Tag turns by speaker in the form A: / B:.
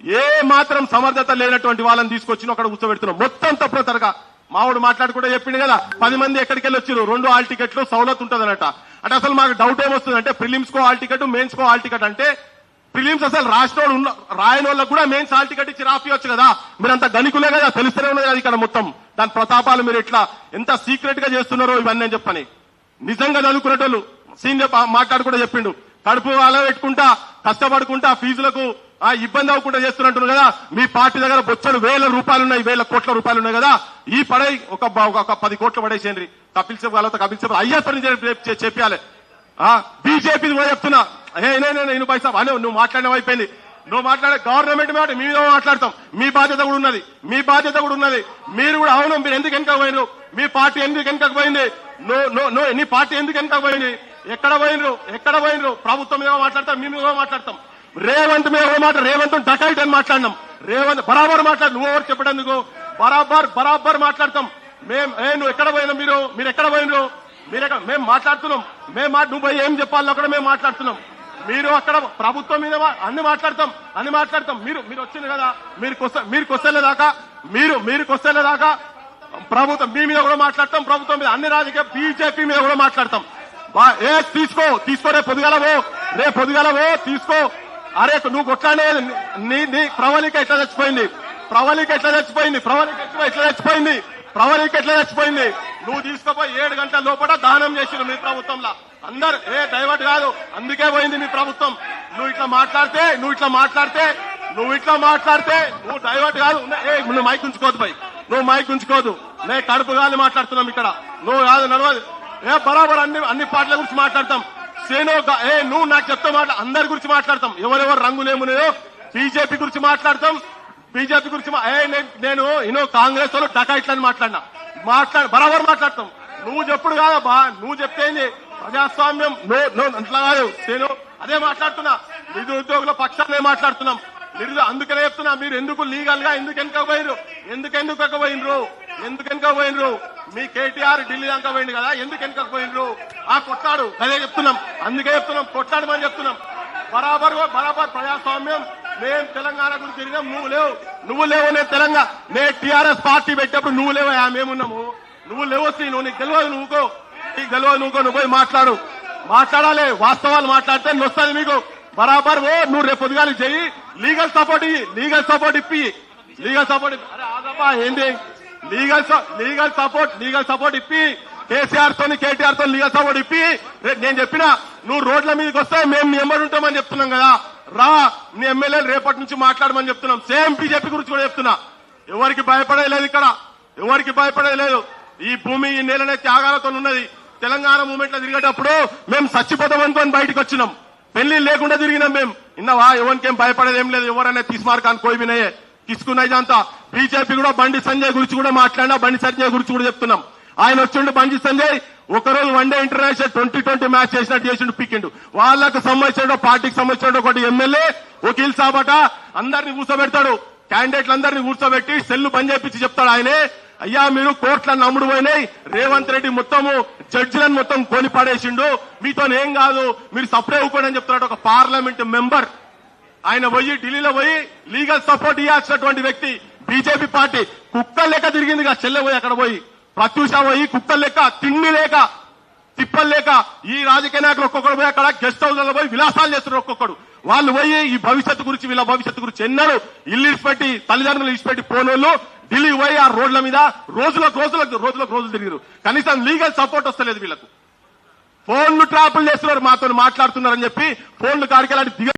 A: ఏ మాత్రం సమర్థత లేనటువంటి వాళ్ళని తీసుకొచ్చిన అక్కడ కూర్చోబెడుతున్నాం మొత్తం తప్పుల తరగా. మావాడు మాట్లాడుకుంటే చెప్పిండు కదా పది మంది ఎక్కడికి వెళ్ళి వచ్చారు రెండు ఆల్ టికెట్లు సౌలత్ ఉంటుందన్నట అంటే అసలు మాకు డౌట్ ఏమొస్తుంది అంటే ప్రిలిమ్స్ కో ఆల్ టికెట్ మెయిన్స్ కో ఆల్ టికెట్ అంటే ప్రిలిమ్స్ అసలు రాసినోడు ఉన్న రాయని వాళ్ళకు కూడా మెయిన్స్ ఆల్ టికెట్ ఇచ్చి రాపియొచ్చు కదా. మీరంత గణికులే కదా తెలుస్తూనే ఉన్నది కదా ఇక్కడ మొత్తం. దాని ప్రతాపాలు మీరు ఎట్లా ఎంత సీక్రెట్గా చేస్తున్నారో ఇవన్నీ అని చెప్పని. నిజంగా చదువుకునేటోళ్ళు సీనియర్ మాట్లాడుకుంటే చెప్పిండు. కడుపు అలా పెట్టుకుంటా కష్టపడుకుంటా ఫీజులకు ఆ ఇబ్బంది అవ్వకుండా చేస్తున్నట్టు కదా. మీ పార్టీ దగ్గర బొచ్చలు వేల రూపాయలు ఉన్నాయి వేల కోట్ల రూపాయలు ఉన్నాయి కదా. ఈ పడై ఒక ఒక పది కోట్లు పడేసేయండి. కపిల్ సిబ్ వాళ్ళతో కపిల్ సిబ్ అయ్యా పని చెప్పాలి. బీజేపీ కూడా చెప్తున్నా. ఏ నే- నేను పైసా? అనే నువ్వు మాట్లాడడం అయిపోయింది. నువ్వు మాట్లాడే గవర్నమెంట్ మాట మీ మీద మాట్లాడతాం. మీ బాధ్యత కూడా ఉన్నది. మీ బాధ్యత కూడా ఉన్నది. మీరు కూడా అవును మీరు ఎందుకు వెనక పోయినరు? మీ పార్టీ ఎందుకు వెనకకు పోయింది? నో నీ పార్టీ ఎందుకు వెనక పోయింది? ఎక్కడ పోయినరు? ఎక్కడ పోయినరు? ప్రభుత్వం మీద మాట్లాడతాం మీ మీద మాట్లాడతాం. రేవంత్ మీద ఒక మాట రేవంత్ డకైట్ అని మాట్లాడినాం. రేవంత్ బరాబర్ మాట్లాడు నువ్వు ఎవరు చెప్పడానికి బరాబర్ బరాబర్ మాట్లాడతాం. మేం ఏ నువ్వు ఎక్కడ పోయినా మీరు? మీరు ఎక్కడ పోయినరు? మీరు ఎక్కడ మేము మాట్లాడుతున్నాం. మేము మా- నువ్వు పోయి ఏం చెప్పాలో అక్కడ మేము మాట్లాడుతున్నాం. మీరు అక్కడ ప్రభుత్వం మీద అన్ని మాట్లాడతాం అన్ని మాట్లాడతాం. మీరు మీరు వచ్చింది కదా మీరు మీరు కొస్తలే దాకా మీరు మీరు కొస్తలే దాకా ప్రభుత్వం మీ మీద కూడా మాట్లాడతాం ప్రభుత్వం మీద అన్ని రాజకీయ బీజేపీ మీద కూడా మాట్లాడతాం. ఏ తీసుకో తీసుకో రేపు పొద్దుగలవో రేపు పొద్దుగలవో తీసుకో. అరే నువ్వు కొట్లాడే నీ నీ ప్రవళిక ఎట్లా చచ్చిపోయింది? ప్రవళిక ఎట్లా చచ్చిపోయింది? ప్రవళిక ఎట్లా చచ్చిపోయింది? ప్రవళిక ఎట్లా చచ్చిపోయింది? నువ్వు తీసుకుపోయి ఏడు గంటల లోపల దానం చేసిన మీ ప్రభుత్వంలో. అందరు ఏ డైవర్ట్ కాదు అందుకే పోయింది మీ ప్రభుత్వం. నువ్వు ఇట్లా మాట్లాడితే నువ్వు ఇట్లా మాట్లాడితే నువ్వు ఇట్లా మాట్లాడితే నువ్వు డైవర్ట్ కాదు. ఏ నువ్వు మైక్ ఉంచుకోదు పై నువ్వు మైక్ ఉంచుకోదు నే కడుపు గాలి మాట్లాడుతున్నాం ఇక్కడ. నువ్వు కాదు నడవదు. ఏ బరాబర్ అన్ని అన్ని పార్టీల గురించి మాట్లాడతాం. సేనో ఏ నువ్వు నాకు చెప్తా మాట అందరి గురించి మాట్లాడతాం. ఎవరెవరు రంగులేమున్నాయో బీజేపీ గురించి మాట్లాడతాం. బీజేపీ గురించి మా- ఏ నేను- ఇనో కాంగ్రెస్ వాళ్ళు టకా ఇట్లా అని మాట్లాడినా. మాట్లాడు బరాబర్ మాట్లాడతాం. నువ్వు చెప్పుడు కాదబ్బా నువ్వు చెప్తేంది ప్రజాస్వామ్యం నో నో అట్లా కాదు. నేను అదే మాట్లాడుతున్నా. నిరుద్యోగుల పక్షానే మాట్లాడుతున్నాం. నిరుద్యో అందుకనే చెప్తున్నా మీరు ఎందుకు లీగల్గా ఎందుకు వెనక పోయినరు ఎందుకు ఎందుకు పోయినరు ఎందుకు వెనక పోయినరు మీ కేటీఆర్ ఢిల్లీ దాకా పోయింది కదా ఎందుకు వెనక ఆ కొట్టాడు అదే చెప్తున్నాం. అందుకే చెప్తున్నాం కొట్టాడమని చెప్తున్నాం. బరాబర్ బరాబర్ ప్రజాస్వామ్యం. మేము తెలంగాణ గురించి తిరిగాం నువ్వు లేవు. నువ్వు లేవు నేను తెలంగాణ. నేను టీఆర్ఎస్ పార్టీ పెట్టేప్పుడు నువ్వు లేవు మేమున్నాము. నువ్వు లేవు శ్రీ, నువ్వు నీకు తెలియదు నువ్వుకో నీకు తెలియదు నువ్వుకో నువ్వు పోయి మాట్లాడు. మాట్లాడాలి వాస్తవాలు మాట్లాడితే నొస్తుంది మీకు. బరాబర్ ఓ నువ్వు రేపు పొద్దుగాలు చెయ్యి. లీగల్ సపోర్ట్ ఇయ్యి లీగల్ సపోర్ట్ ఇప్పి లీగల్ సపోర్ట్ ఇప్పి. అరే ఆగబ్బా ఏంది? Legal legal support legal support ఇప్పి. కేసీఆర్ తోని కేటీఆర్తో లీగల్ సపోర్ట్ ఇప్పి. నేను చెప్పిన నువ్వు రోడ్ల మీదకి వస్తే మేము మీ ఉంటామని చెప్తున్నాం కదా. రా నీ ఎమ్మెల్యేలు రేపటి నుంచి మాట్లాడమని చెప్తున్నాం. సేమ్ బీజేపీ గురించి కూడా చెప్తున్నా. ఎవరికి భయపడలేదు ఇక్కడ. ఎవరికి భయపడలేదు. ఈ భూమి ఈ నేలనే త్యాగాలతో ఉన్నది. తెలంగాణ మూమెంట్లో తిరిగేటప్పుడు మేము చచ్చిపోతాం అనుకొని బయటకు వచ్చినాం. పెళ్ళి లేకుండా తిరిగినాం మేము. ఇన్నవా ఎవరికేం భయపడేది ఏం లేదు. ఎవరైనా తీసుమార్కాన్ని వినయే. తీసుకున్న ఇదంతా. బీజేపీ కూడా బండి సంజయ్ గురించి కూడా మాట్లాడినా బండి సంజయ్ గురించి కూడా చెప్తున్నాం. ఆయన వచ్చిండు బండి సంజయ్ ఒకరోజు one day international twenty twenty match చేసినట్టు చేసిండు పిక్కిండు వాళ్ళకు సంబంధించిన పార్టీకి సంబంధించిన ఒకటి ఎమ్మెల్యే వకీల్ సాబట అందరిని కూర్చోబెడతాడు క్యాండిడేట్లందరినీ కూర్చోబెట్టి సెల్లు పని చేపించి చెప్తాడు ఆయనే. అయ్యా మీరు కోట్లను నమ్ముడు పోయినాయి. రేవంత్ రెడ్డి మొత్తము జడ్జిలను మొత్తం కొని పడేసిండు. మీతో ఏం కాదు మీరు సపరేట్ అవ్వకూడదని చెప్తున్నాడు ఒక పార్లమెంట్ మెంబర్. ఆయన పోయి ఢిల్లీలో పోయి లీగల్ సపోర్ట్ ఇవ్వాల్సినటువంటి వ్యక్తి బీజేపీ పార్టీ. కుక్కలు లెక్క తిరిగింది కదా చెల్లె పోయి అక్కడ పోయి. ప్రత్యూష పోయి కుక్కలు లెక్క తిండి లేక తిప్పలు లేక ఈ రాజకీయ నాయకులు ఒక్కొక్కడు పోయి అక్కడ గెస్ట్ హౌస్లో పోయి విలాసాలు చేస్తున్నారు ఒక్కొక్కడు. వాళ్ళు పోయి ఈ భవిష్యత్తు గురించి వీళ్ళ భవిష్యత్తు గురించి ఎన్నడూ ఇల్లు ఇచ్చిపెట్టి తల్లిదండ్రులు ఇచ్చిపెట్టి పోనోళ్ళు. ఢిల్లీ పోయి ఆ రోడ్ల మీద రోజులకు రోజులకు రోజులకు రోజులు తిరిగారు కనీసం లీగల్ సపోర్ట్ వస్తలేదు వీళ్ళకు. ఫోన్లు ట్రాపులు చేస్తున్నారు మాతో మాట్లాడుతున్నారని చెప్పి ఫోన్లు కాడికి దిగ